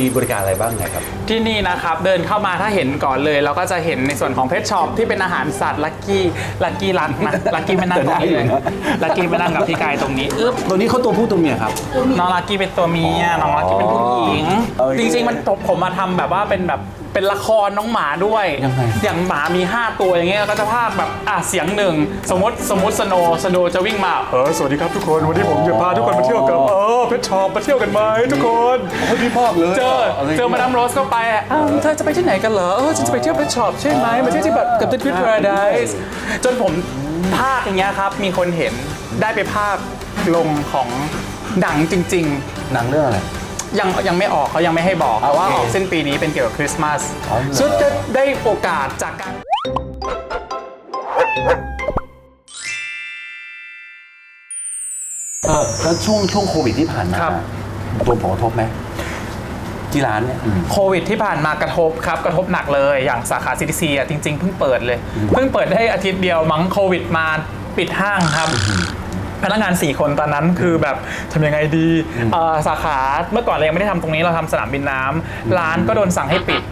มีบริการอะไรบ้างไงครับ ที่นี่นะครับเดินเข้ามาถ้าเห็นก่อนเลย เราก็จะเห็นในส่วนของเพชช็อปที่เป็นอาหารสัตว์ลักกี้ลักกี้รักนะลักกี้ไม่นั่งตรงนี้เลยแต่ได้อยู่นะลักกี้ไม่นั่งกับพี่กายตรงนี้อึ๊บตัวนี้เขาตัวผู้ตัวเมียครับ น้องลักกี้เป็นตัวเมียน้องลักกี้เป็นผู้หญิงโอเคจริงๆมันผมมาทำแบบว่าเป็นแบบ เป็นละครน้องหมาด้วยยังไง อย่างหมามี 5 ตัวอย่างเงี้ยก็จะพากแบบอะเสียงหนึ่งสมมติสมมติสโนสโนจะวิ่งมาเออสวัสดีครับทุกคนวันนี้ผมจะพาทุกคนมาเที่ยวกับเออเพชช็อปมาเที่ยวกันไหมทุกคนเขาที่พอกเลยเจอเจอมาดามโรสก็ไปอ้าวเธอจะไปที่ไหนกันเหรอเออฉันจะไปเที่ยวเพชช็อปใช่ไหมมาเที่ยวที่แบบกับ The Twin Paradise จนผมภาคอย่างเงี้ยครับ มีคนเห็นได้ไปภาคลงของหนังจริงหนังเรื่องอะไรๆ ยังยังไม่ออกเขายังไม่ให้บอกโอเคแต่ว่าออกสิ้นปีนี้เป็นเกี่ยวกับคริสต์มาสอ๋อเหรอ ซึ่งจะได้โอกาสจากการ เออแล้วช่วงช่วงโควิดที่ผ่านมาครับโดนผลกระทบไหมที่ร้านเนี่ยอืม โควิดที่ผ่านมากระทบครับกระทบหนักเลยอย่างสาขา CTC อะจริงๆเพิ่งเปิดเลย เพิ่งเปิดได้อาทิตย์เดียวมั้งโควิดมาปิดห้างครับ พนักงาน 4 คนตอนนั้นคือแบบทำยังไงดีเอ่อสาขาเมื่อก่อนเรายังไม่ได้ทำตรงนี้เราทำสนามบินน้ำร้านก็โดนสั่งให้ปิด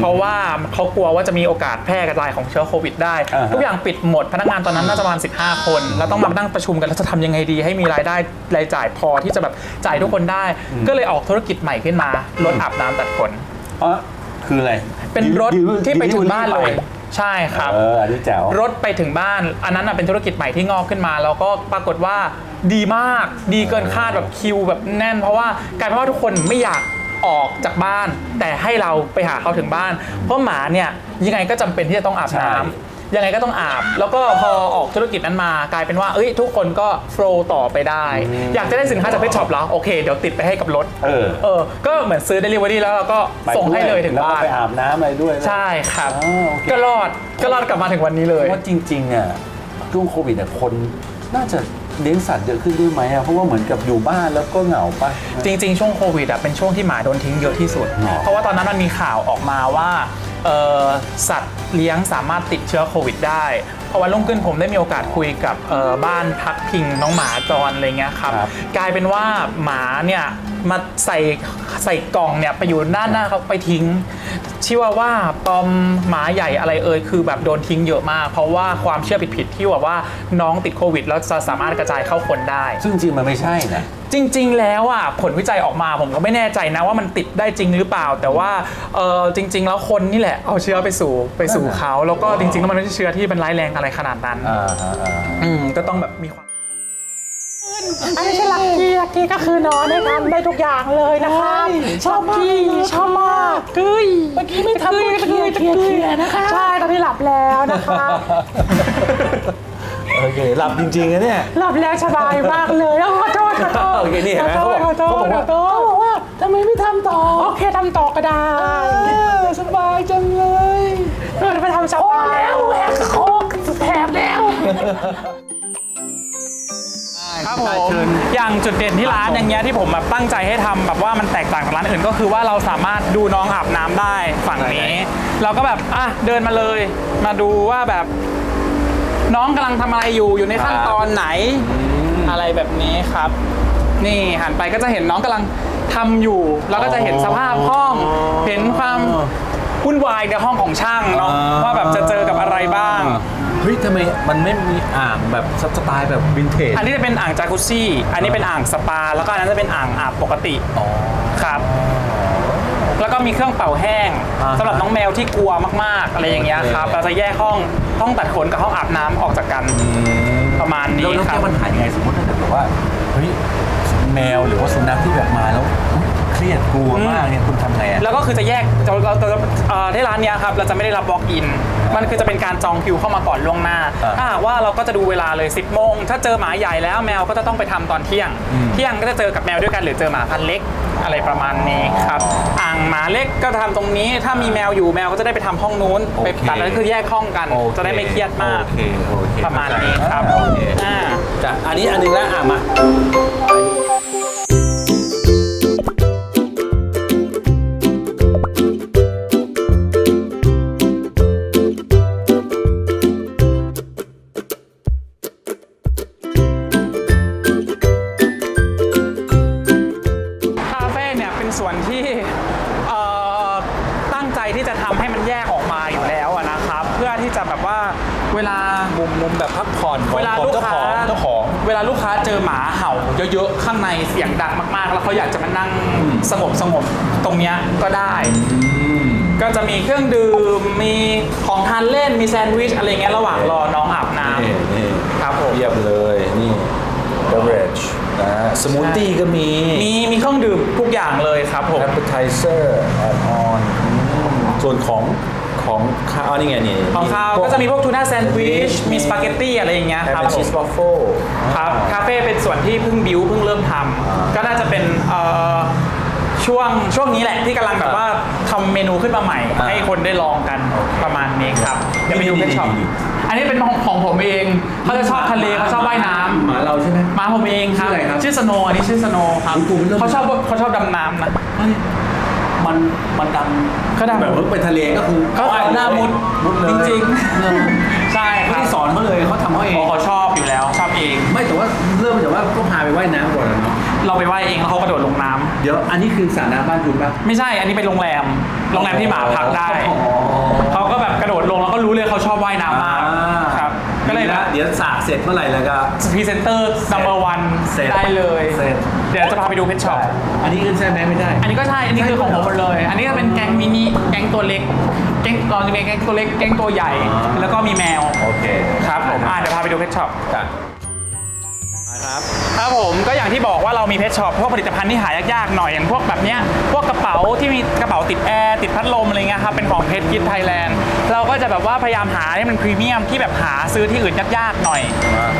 เพราะว่าเขากลัวว่าจะมีโอกาสแพร่กระจายของเชื้อโควิดได้ อ่าฮะ ทุกอย่างปิดหมด พนักงานตอนนั้นน่าจะประมาณ15 คนแล้วต้องมานั่งประชุมกันแล้วจะทำยังไงดีให้มีรายได้รายจ่ายพอที่จะแบบจ่ายทุกคนได้ ก็เลยออกธุรกิจใหม่ขึ้นมา รถอาบน้ำตัดขนอ๋อคืออะไรเป็นรถดิวที่ไปถึงบ้านเลยดิว ใช่ครับ เอออันนี้แจ๋ว รถไปถึงบ้าน อันนั้นนะเป็นธุรกิจใหม่ที่งอกขึ้นมา แล้วก็ปรากฏว่าดีมาก ดีเกินคาดแบบคิวแบบแน่น เพราะว่ากลายเป็นว่าทุกคนไม่อยากออกจากบ้าน แต่ให้เราไปหาเขาถึงบ้าน เพราะหมาเนี่ยยังไงก็จำเป็นที่จะต้องอาบน้ำใช่ ยังไงก็ต้องอาบ แล้วก็พอออกธุรกิจนั้นมากลายเป็นว่าเอ้ยทุกคนก็โฟลต่อไปได้ อยากจะได้สินค้าจากเพชช็อปแล้วโอเคเดี๋ยวติดไปให้กับรถเออ เออ ก็เหมือนซื้อ Delivery แล้วเราก็ไปส่งให้เลยถึงแล้วก็บ้านไปอาบน้ำอะไรด้วยนะ ใช่ครับ อ๋อโอเค ก็รอดก็รอดกลับมาถึงวันนี้เลย ว่าจริงๆอะช่วงโควิดเนี่ยคนน่าจะเลี้ยงสัตว์เยอะขึ้นด้วยไหมอะเพราะว่าเหมือนกับอยู่บ้านแล้วก็เหงาปะจริงๆ ช่วงโควิดอะเป็นช่วงที่หมาโดนทิ้งเยอะที่สุด หรอเพราะว่าตอนนั้นมันมีข่าวออกมาว่า เอ่อสัตว์เลี้ยงสามารถติดเชื้อโควิดได้พอวันรุ่งขึ้นผมได้มีโอกาสคุยกับเอ่อบ้านพักพิงน้องหมาจรอะไรเงี้ยครับครับ กลายเป็นว่าหมาเนี่ยมาใส่ใส่กล่องเนี่ยไปอยู่ด้านหน้าเขาไปทิ้ง ชื่อว่าว่าปอมหมาใหญ่อะไรเอ่ยคือแบบโดนทิ้งเยอะมาก เพราะว่าความเชื่อผิดๆที่ว่าว่าน้องติดโควิด แล้วจะสามารถกระจายเข้าคนได้ ซึ่งจริงๆมันไม่ใช่นะ จริง ๆ แล้วอะผลวิจัยออกมาผมก็ไม่แน่ใจนะว่ามันติดได้จริงหรือเปล่า แต่ว่าเออจริง ๆ แล้วคนนี่แหละเอาเชื้อไปสู่ไปสู่เขา แล้วก็จริงๆแล้วมันไม่ใช่เชื้อที่เป็นร้ายแรงอะไรขนาดนั้นอ่าฮะอ่าฮะอืมก็ต้องแบบมีความ อันนี้ใช่ลักกี้ลักกี้ก็คือนอนได้ทำได้ทุกอย่างเลยนะคะชอบพี่ชอบมากกึ้ยเมื่อกี้ไม่ทำก็เคลียร์เคลียร์เคลียร์นะคะใช่ตอนนี้หลับแล้วนะคะ โอเคหลับจริงๆนะเนี่ย หลับแล้วสบายมากเลยแล้วขอโทษขอโทษโอเคนี่เห็นไหมขอโทษขอโทษเขาบอกขว่าอโทษเขาบอกว่าทำไมไม่ทำต่อโอเคทำต่อก็ได้สบายจังเลยเราไปทำสบายแล้วแหวกโคกแถบแล้ว ครับผมอย่างจุดเด่นที่ร้านอย่างเงี้ยที่ผมแบบตั้งใจให้ทำแบบว่ามันแตกต่างจากร้านอื่นก็คือว่าเราสามารถดูน้องอาบน้ำได้ฝั่งนี้ เราก็แบบอะเดินมาเลย มาดูว่าแบบน้องกำลังทำอะไรอยู่อยู่ในขั้นตอนไหน อะไรแบบนี้ครับ นี่หันไปก็จะเห็นน้องกำลังทำอยู่ แล้วก็จะเห็นสภาพห้อง เห็นความวุ่นวายในห้องของช่างเนาะว่าแบบจะเจอกับอะไรบ้าง เฮ้ยทำไมมันไม่มีอ่างแบบสไตล์แบบวินเทจอันนี้จะเป็นอ่างจากุซซี่ อันนี้เป็นอ่างสปา แล้วก็อันนั้นจะเป็นอ่างอาบปกติอ๋อครับ แล้วก็มีเครื่องเป่าแห้งอ่าฮะสำหรับน้องแมวที่กลัวมากๆ อะไรอย่างเงี้ยครับโอเคเราจะแยกห้องห้องตัดขนกับห้องอาบน้ำออกจากกันประมาณนี้แล้วแล้วครัแก้บปัญหายังไงสมมติถ้าเกิดแบบว่าเฮ้ยแมวหรือว่าสุนัขที่แบบมาแล้วเครี ยดกลัวมากเนี่ยคุณทำไงอะแล้วก็คือจะแยกเราเราเราเอ่อที่ร้านเนี้ยครับเราจะไม่ได้รับ walk in มันคือจะเป็นการจองคิวเข้ามาก่อนล่วงหน้า อ่าถ้าหากว่าเราก็จะดูเวลาเลย 10โมงถ้าเจอหมาใหญ่แล้วแมวก็จะต้องไปทำตอนเที่ยง อืม เที่ยงก็จะเจอกับแมวด้วยกันหรือเจอหมาพันธุ์เล็กอะไรประมาณนี้ครับอ่างหมาเล็กก็ทำตรงนี้ ถ้ามีแมวอยู่แมวก็จะได้ไปทำห้องนู้นไปตัดแล้วคือแยกห้องกัน โอเคจะได้ไม่เครียดมาก โอเคโอเคประมาณนี้ครับ โอเคอ่า จ้ะอันนี้อันหนึงแล้วอะมา วลาลูกค้าเจอหมาเห่าเยอะๆ ข้างในเสียงดังมากๆ แล้วเขาอยากจะมานั่งสงบสงบๆตรงเนี้ยก็ได้ ก็จะมีเครื่องดื่ม มีของทานเล่น มีแซนด์วิชอะไรเงี้ยระหว่างรอน้องอาบน้นี่นี่ำครับผมเยียบเลยนี่ beverage นะฮะสมูทตี้ก็มี มีมีเครื่องดื่มทุกอย่างเลยครับผม appetizer add on อืมส่วนของ ของข้าวนี่ไงนี่ของข้าวก็จะมีพวกทูน่าแซนด์วิชมีสปาเกตตี้อะไรอย่างเงี้ยแฮครับมผชีมสวัฟเฟิลครับคาเฟ่เป็นส่วนที่เพิ่งบิวเพิ่งเริ่มทำก็น่าจะเป็นเอ่อช่วงช่วงนี้แหละที่กำลังแบบว่าทำเมนูขึ้นมาใหม่อ่าให้คนได้ลองกันประมาณนี้ครับเดี๋ยวไปดูเพชช็อปดีอันนี้เป็นของของผมเองเขาจะชอบทะเลเขาชอบว่ายน้ำหมาเราใช่ไหมมาผมเองครับชื่ออะไรครับชื่อสโนว์อันนี้ชื่อสโนว์ครับอุ๊ยกูเริ่มเขาชอบเขาชอบดำน้ำนะ มันมันดเขาำดำแบบว่าไปทะเลก็คือเขาเอาหน้ามุดมุดเลยจริงเออๆใช่คไม่รับได้สอนเขาเลยเขาทำเขาเองอ๋อเขาชอบอยู่แล้วชอบเอง ไม่แต่ว่าเริ่มมาจากว่าก็พาไปว่ายน้ำก่อนนะเนาะเราไปว่ายเองแล้วเขากระโดดลงน้ำเดี๋ยวอันนี้คือสระน้ำบ้านคุณปะไม่ใช่อันนี้เป็นโรงแรมโรงแรมที่หมาพักได้ อ๋อ เขาก็แบบกระโดดลงแล้วก็รู้เลยเขาชอบว่ายน้ำมากครับ ก็เลยดีนะนะเดี๋ยวสระเสร็จเมื่อไหร่แล้วก็ พรีเซนเตอร์ number one เสร็จ ได้เลย เสร็จเดี๋ยวจะพาไปดูเพชช็อป อันนี้ขึ้นใช่ไหมไม่ได้ อันนี้ก็ใช่ อันนี้คือของผมหมดเลย อันนี้ก็เป็นแก๊งมินิ แก๊งตัวเล็ก แก๊งเราจะมีแก๊งตัวเล็ก แก๊งตัวใหญ่อ๋อแล้วก็มีแมว โอเค ครับผมอะเดี๋ยวพาไปดูเพชช็อปจ้ะครับครับผมก็อย่างที่บอกว่าเรามีเพชช็อปพวกผลิตภัณฑ์ที่หายากๆหน่อยอย่างพวกแบบเนี้ยพวกกระเป๋าที่มีกระเป๋าติดแอร์ติดพัดลมอะไรเงี้ยครับเป็นของเพชรกิฟไทยแลนด์ เราก็จะแบบว่าพยายามหาให้มันพรีเมียมที่แบบหาซื้อที่อื่นยากๆหน่อย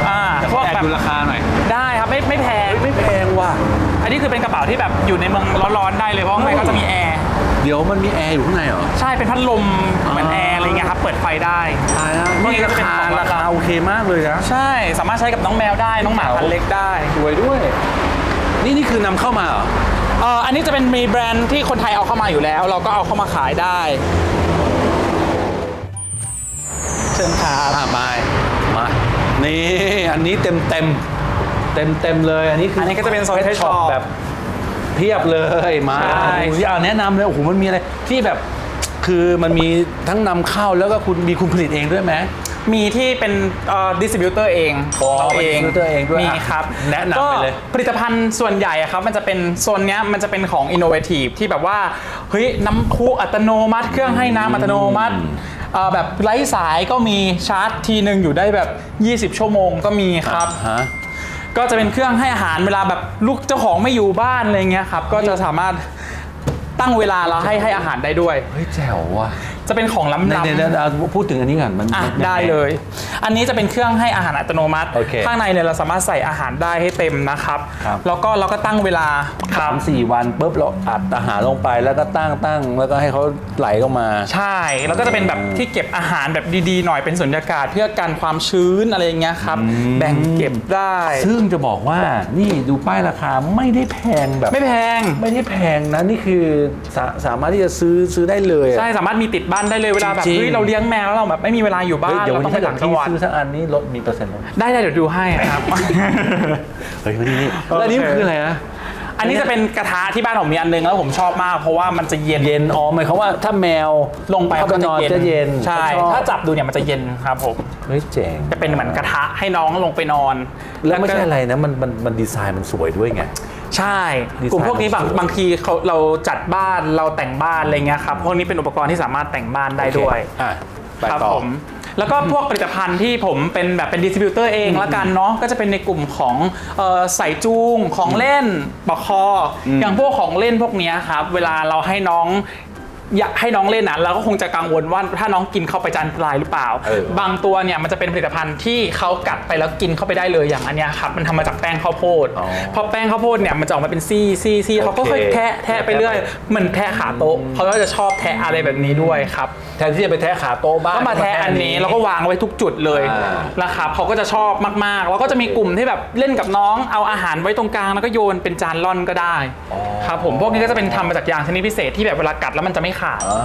อ่าพวกแอบแบบดูราคาหน่อย ได้ครับไม่ไม่แพง ไม่แพงว่ะ อันนี้คือเป็นกระเป๋าที่แบบอยู่ในเมืองร้อนๆได้เลยเพราะข้างในก็จะมีแอร์เดี๋ยวมันมีแอร์อยู่ข้างในเหรอ ใช่เป็นพัดลมเหมือนแอร์อะไรเงี้ยครับเปิดไฟได้ ตายแล้วนี่นี่ก็ราเป็นคาของราคาโอเคมากเลยนะ ใช่สามารถใช้กับน้องแมวได้น้องหมาพันธุ์เล็กได้สวยด้วย นี่นี่คือนำเข้ามาเหรอ เอ่ออันนี้จะเป็นมีแบรนด์ที่คนไทยเอาเข้ามาอยู่แล้ว เราก็เอาเข้ามาขายได้ นี่อันนี้เต็มเต็มเต็มเต็มๆเลยอันนี้คืออัอันนี้ก็จะเป็นโซนเพช pet ช็อป shop แบบเพียบเลยมาใช่ ดูสิอะแนะนำเลยโอ้โหมันมีอะไรที่แบบคือมันมีทั้งนำเข้าแล้วก็คุณมีคุณผลิตเองด้วยไหม มีที่เป็นดิสติบิวเตอร์เองของเราเองเป็น distributor เองด้วยมีอะครับแนะนำไปเลยก็ผลิตภัณฑ์ส่วนใหญ่อะครับ มันจะเป็นโซนเนี้ยมันจะเป็นของ Innovative ที่แบบว่าเฮ้ยน้ำพุอัตโนมัติ เครื่องให้น้ำอัตโนมัติเอ่อ แบบไร้สายก็มีชาร์จทีหนึ่งอยู่ได้แบบ 20 ชั่วโมงก็มีครับ ฮะก็จะเป็นเครื่องให้อาหารเวลาแบบลูกเจ้าของไม่อยู่บ้านอะไรเงี้ยครับ ก็จะสามารถตั้งเวลาแล้วให้ให้อาหารได้ด้วย เฮ้ยแจ๋วว่ะ จะเป็นของล้ำเดี๋ยวๆเดี๋ยวเอาพูดถึงอันนี้ก่อนมันอะมันงง ได้เลย อันนี้จะเป็นเครื่องให้อาหารอัตโนมัติ โอเคข้างในเนี่ยเราสามารถใส่อาหารได้ให้เต็มนะครับ ครับ แล้วก็เราก็ตั้งเวลาครัสาบ มสี่วันปุ๊บเราอัดอาหารลงไปแล้วก็ตั้งตั้งแล้วก็ให้เขาไหลลงมา ใช่ แล้วก็จะเป็นแบบที่เก็บอาหารแบบดีๆ หน่อยเป็นสุญญากาศเพื่อกันความชื้นอะไรอย่างเงี้ยครับ แบ่งเก็บได้ ซึ่งจะบอกว่านี่ดูป้ายราคาไม่ได้แพงแบบ ไม่แพง ไม่ได้แพงนะ นี่คือสาสามารถที่จะซื้อซื้อได้เลยอะ ใช่ สามารถมีติดบ้านได้เลยเวลาแบบจริงๆเฮ้ยเราเลี้ยงแมวแล้วเราแบบไม่มีเวลาอยู่บ้าเฮ้ยนเดี๋ยวเราวันต้องนี้ไปถ้าเกิต่าดงจัพี่งหวัดซื้อสักอันนี้ลดมีเปอร์เซ็นต์ลดได้ได้เดี๋ยวดูให้ครับ เฮ้ยวันนี้นี่โอเคแล้วนี่คืออะไรนะ อันนี้จะเป็นกระทะที่บ้านผมมีอันนึงแล้วผมชอบมากเพราะว่ามันจะเย็นเย็นอ๋อหมายความว่าถ้าแมวลงไปเข้าไปนอนจะเย็นใช่ชอบถ้าจับดูเนี่ยมันจะเย็นครับผมเฮ้ยเจ๋งจะเป็นเหมือนกระทะให้น้องลงไปนอนแล้วไม่ใช่ก็อะไรนะมันมันมันดีไซน์มันสวยด้วยไง ใช่ดีไซน์กลุ่มพวกนี้บางมันสวยบางทีเขาเราจัดบ้านเราแต่งบ้านอะไรเงี้ยครับพวกนี้เป็นอุปกรณ์ที่สามารถแต่งบ้านได้ด้วยโอเคอะไปครับต่อ ผม แล้วก็พวกผลิตภัณฑ์ที่ผมเป็นแบบเป็นดิสติบิวเตอร์เองละกันเนาะก็จะเป็นในกลุ่มของเอ่อใส่จูงของเล่นปลอกคอออย่างพวกของเล่นพวกเนี้ยครับ เวลาเราให้น้อง อยากให้น้องเล่นนะเราก็คงจะกังวลว่าถ้าน้องกินเข้าไปจะอันตรายหรือเปล่า เออบางตัวเนี่ยมันจะเป็นผลิตภัณฑ์ที่เขากัดไปแล้วกินเข้าไปได้เลยอย่างอันเนี้ยครับมันทำมาจากแป้งข้าวโพดอ๋อพอแป้งข้าวโพดเนี่ยมันจะออกมาเป็นซี่ซี่ซี่เขาก็โอเคค่อยแทะแทะไปเรื่อยเหมือนแทะขาโต๊ะเขาก็จะชอบแทะอะไรแบบนี้ด้วยครับ แทนที่จะไปแทะขาโต๊ะบ้าน ก็มาแทะอันนี้แล้วก็วางไว้ทุกจุดเลยอ่านะครับเขาก็จะชอบมากๆ แล้วก็จะมีกลุ่มที่แบบเล่นกับน้องเอาอาหารไว้ตรงกลางแล้วก็โยนเป็นจานล่อนก็ได้ครับผมพวกนี้ก็จะเป็นทำมาจากยางชนิดพิเศษที่แบบเวลากัดแล้วมันจะไม่ขาดอ่า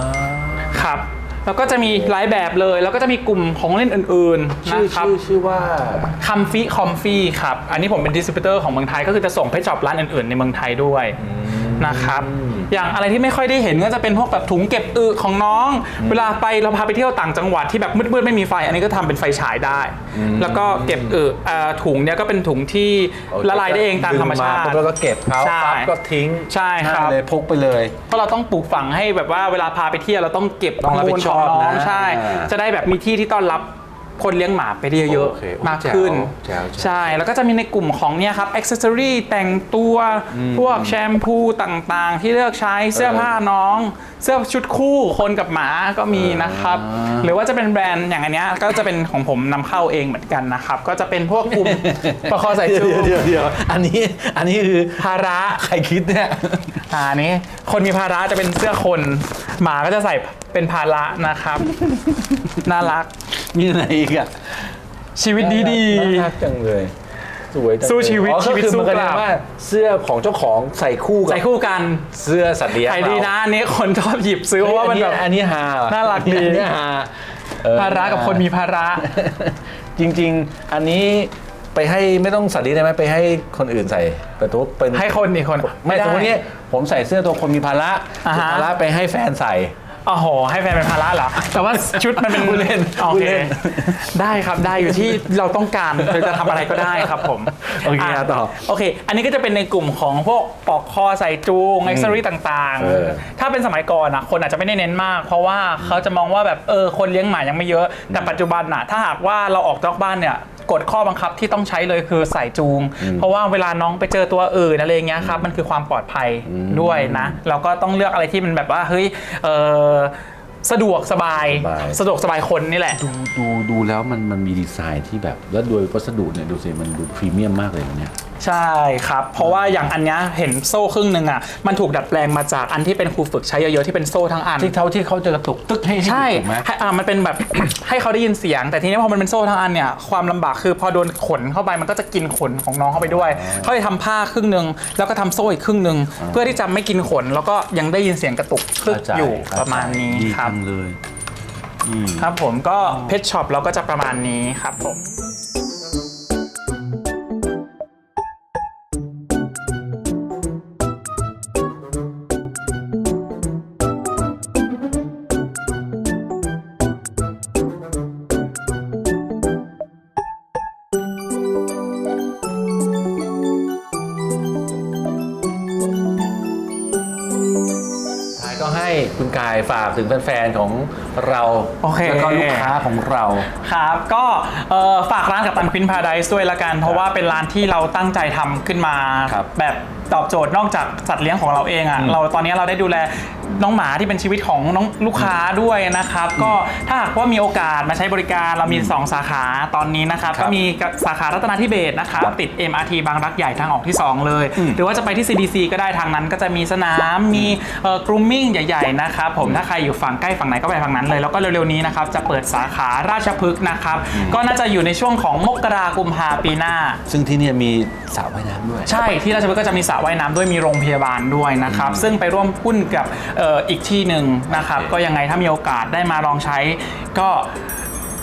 ครับ แล้วก็จะมีหลายแบบเลย แล้วก็จะมีกลุ่มของเล่นอื่นๆชื่อนะครับชื่อชื่อว่าคัมฟี่คอมฟี่ครับ อันนี้ผมเป็นดิสติบิวเตอร์ของเมืองไทยก็คือจะส่งไปช็อปร้านอื่นๆในเมืองไทยด้วย นะครับ อย่างอะไรที่ไม่ค่อยได้เห็นก็จะเป็นพวกแบบถุงเก็บอึของน้อง เวลาไปเราพาไปเที่ยวต่างจังหวัดที่แบบมืดๆไม่มีไฟ อันนี้ก็ทำเป็นไฟฉายได้ แล้วก็เก็บอึเอ่อถุงเนี้ยก็เป็นถุงที่ละลายได้เองตามธรรมชาดึงติปุ๊บแล้วก็เก็บเขาใช่ปั๊บก็ทิ้งใช่ครับเลยพกไปเลยเพราะเราต้องปลูกฝังให้แบบว่าเวลาพาไปเที่ยวเราต้องเก็บต้องรับผิดชอบข้มูลขงน้องนะใช่อ่าจะได้แบบมีที่ที่ต้อนรับ คนเลี้ยงหมาไปได้เยอะโอเคๆมากขึ้นแจ๋วแจ๋วแจ๋ว ใช่ แล้วก็จะมีในกลุ่มของเนี่ยครับอ็อกเซอรี่แต่งตัวพวกแชมพูต่างๆ ที่เลือกใช้เสื้อผ้าน้อง เสื้อชุดคู่คนกับหมาก็มีนะครับ หรือว่าจะเป็นแบรนด์อย่างอันเนี้ยก็จะเป็นของผมนำเข้าเองเหมือนกันนะครับ ก็จะเป็นพวกกลุ่ม ประคอใส่จู เดี๋ยวเดี๋ยวเดี๋ยวอันนี้อันนี้คือภาระใครคิดเนี่ย อ่านี้คนมีภาระจะเป็นเสื้อคน หมาก็จะใส่เป็นภาระนะครับ น่ารัก มีอะไรอีกอะ ชีวิตดีดี น่ารักจังเลย สวยจังเลยสู้ชีวิตอ๋อชีวิตก็คือสู้มันก็กลัเรียบกว่าเสื้อของเจ้าของใส่คู่กับใส่คู่กันเสื้อสัตว์เลี้ยงใครดีนะเอันนี้คนชอบหยิบซื้อเพราราะว่ามันแบบอันนี้ฮาว่ะน่ารักดี อันนี้ฮาเออภาระกับคนมีภาระ จริง ๆ อันนี้ไปให้ไม่ต้องสัตว์เลี้ยงได้ไหมไปให้คนอื่นใส่แต่ตัวเป็นให้คนอีกคนไม่สมมติด้นี้ผมใส่เสื้อตัวคนมีภาระอ่าฮะ ภาระไปให้แฟนใส่ โอ้โห ให้แฟนเป็นภาระเหรอ แต่ว่าชุดมันเป็นพูดเล่นโอพูดเคเล่น ได้ครับได้อยู่ที่เราต้องการเราจะทำอะไรก็ได้ครับผมโอเคะต่อโอเค อันนี้ก็จะเป็นในกลุ่มของพวกปลอกคอใส่จูงอ็อกเซอรี่ต่างเออ ๆ ถ้าเป็นสมัยก่อนอะคนอาจจะไม่ได้เน้นมาก เพราะว่าเขาจะมองว่าแบบเออคนเลี้ยงหมายังไม่เยอะ แต่ปัจจุบันน่ะถ้าหากว่าเราออกนอกบ้านเนี่ยกฎข้อบังคับที่ต้องใช้เลยคือใส่จูง เพราะว่าเวลาน้องไปเจอตัวอื่นอะไรอย่างเงี้ยครับมันคือความปลอดภัยด้วยนะ เราก็ต้องเลือกอะไรที่มันแบบว่าเฮ้ยเออสะดวกสบาย สบาย สะดวกสบายคนนี่แหละ ดูดูดูแล้วมันมันมีดีไซน์ที่แบบ แล้วโดยวัสดุเนี่ยดูสิมันดูพรีเมียมมากเลยนะเนี่ย ใช่ครับ เพราะว่าอย่างอันเนี้ยเห็นโซ่ครึ่งหนึ่งอะมันถูกดัดแปลงมาจากอันที่เป็นครูฝึกใช้เยอะๆที่เป็นโซ่ทั้งอัน ที่เขาที่เขาจะกระตุกตึกให้ให้ใช่ถูกไหม ให้อ่ามันเป็นแบบ ให้เขาได้ยินเสียง แต่ทีนี้พอมันเป็นโซ่ทั้งอันเนี่ยความลำบากคือพอโดนขนเข้าไปมันก็จะกินขนของน้องเข้าไปด้วย เขาเลยทำผ้าครึ่งหนึ่งแล้วก็ทำโซ่อีกครึ่งหนึ่งเพื่อที่จะไม่กินขน แล้วก็ยังได้ยินเสียงกระตุกคึกเข้าใจอยู่เข้ใจประมาณนี้ดีครับ จังเลยอืม ครับผมก็เพชช็อปเราก็จะประมาณนี้ครับผม คุณกายฝากถึงแฟนๆของเราโอเค แล้วก็ลูกค้าของเรา ครับก็เอ่อฝากร้านกับตันควินพา r a ได e ด้วยละกัน เพราะว่าเป็นร้านที่เราตั้งใจทำขึ้นมา ครับแบบตอบโจทย์นอกจากสัตว์เลี้ยงของเราเองอะ่ะเราตอนนี้เราได้ดูแล น้องหมาที่เป็นชีวิตของน้องลูกค้าด้วยนะครับ ก็ถ้าหากว่ามีโอกาสมาใช้บริการเรามี 2 สาขาตอนนี้นะครับ ครับก็มีสาขารัตนาธิเบศรนะครับครับติด MRT บางรักใหญ่ทางออกที่ 2 เลย อืมหรือว่าจะไปที่ CDC ก็ได้ทางนั้น ก็จะมีสนามมีเอ่อ grooming ใหญ่ ๆ นะครับผมถ้าใครอยู่ฝั่งใกล้ฝั่งไหนก็ไปฝั่งนั้นเลยแล้วก็เร็วๆนี้นะครับจะเปิดสาขาราชพฤกษ์นะครับก็น่าจะอยู่ในช่วงของมกรากุมภาปีหน้า ซึ่งที่เนี่ยมีสระว่ายน้ำด้วย ใช่ที่ราชพฤกษ์ก็จะมีสระว่ายน้ำด้วยมีโรงพยาบาลด้วยนะครับ ซึ่งไปร่วมหุ้นกับเอ่ออีกที่หนึ่งนะครับโอเคก็ยังไงถ้ามีโอกาสได้มาลองใช้ ก็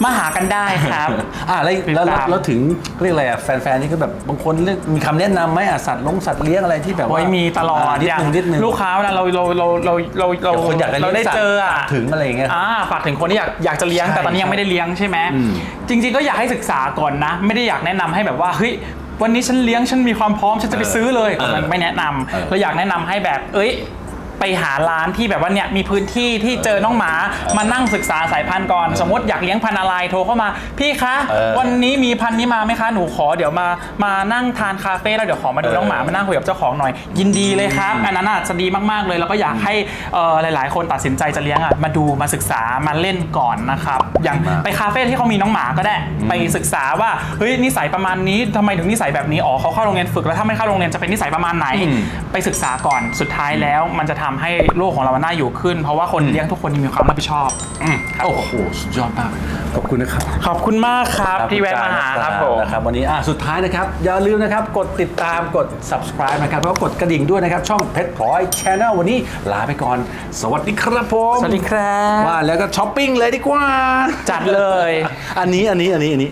มาหากันได้ครับ อ่าแล้วติดแล้วตามแล้วถึงเรียกอะไรอะแฟนๆนี่ก็แบบบางคนเรียกมีคำแนะนำไหมอะสัตว์ลงสัตว์เลี้ยงอะไรที่แบบว่าโอ้ยมีตลอดานิดอย่างนึงนิดนึงลูกค้าเวลาเราเราเราเราเราเราเดี๋ยวคนอยากจะเลี้ยงเราได้เจออะสัตว์ถึงอะไรอย่างเงี้ยอ่าฝากถึงคนที่อยากอยากจะเลี้ยงใช่แต่ตอนนี้ยังไม่ได้เลี้ยงใช่ไหมอืมจริง ๆ ก็อยากให้ศึกษาก่อนนะ ไม่ได้อยากแนะนำให้แบบว่าเฮ้ยวันนี้ฉันเลี้ยงฉันมีความพร้อมฉันจะไปซื้อเลยเออมันไม่แนะนำเออเราอยากแนะนำให้แบบเอ้ยไป หาร้านที่แบบว่าเนี่ยมีพื้นที่ที่เจอน้องหมามานั่งศึกษาสายพันธุ์ก่อน สมมติอยากเลี้ยงพันธุ์อะไรโทรเข้ามา พี่คะ เออวันนี้มีพันธุ์นี้มาไหมคะหนูขอเดี๋ยวมามานั่งทานคาเฟ่แล้วเดี๋ยวขอมาดูเออน้องหมามานั่งคุยกับเจ้าของหน่อย ยินดีเลยครับอันนั้นอาจจะดีมากๆเลยแล้วก็อยากให้เอ่อหลาย ๆ คนตัดสินใจจะเลี้ยงอะมาดูมาศึกษามาเล่นก่อนนะครับอย่างมากไปคาเฟ่ที่เขามีน้องหมาก็ได้ไปศึกษาว่าเฮ้ยนิสัยประมาณนี้ทำไมถึงนิสัยแบบนี้อ๋อเขาเข้าโรงเรียนฝึกแล้วถ้าไม่เข้าโรงเรียนจะเป็นนิสัยประมาณไหนอืมไปศึกษาก่อนสุดท้ายแล้วมันจะทำให้โลกของเราน่าอยู่ขึ้น เพราะว่าคนเลี้ยงทุกคนมีความรับผิดชอบอืมครับโอ้โหสุดยอดมากขอบคุณนะครับขอบคุณมากครับที่แวะมาหาครับผมนะครับวันนี้อะสุดท้ายนะครับอย่าลืมนะครับกดติดตามกด subscribe นะครับแล้วก็กดกระดิ่งด้วยนะครับ ช่องเพชรพลอย Channel วันนี้ลาไปก่อน สวัสดีครับผมสวัสดีครับว่าแล้วก็ช้อปปิ้งเลยดีกว่า จัดเลย อันนี้อันนี้อันนี้อันนี้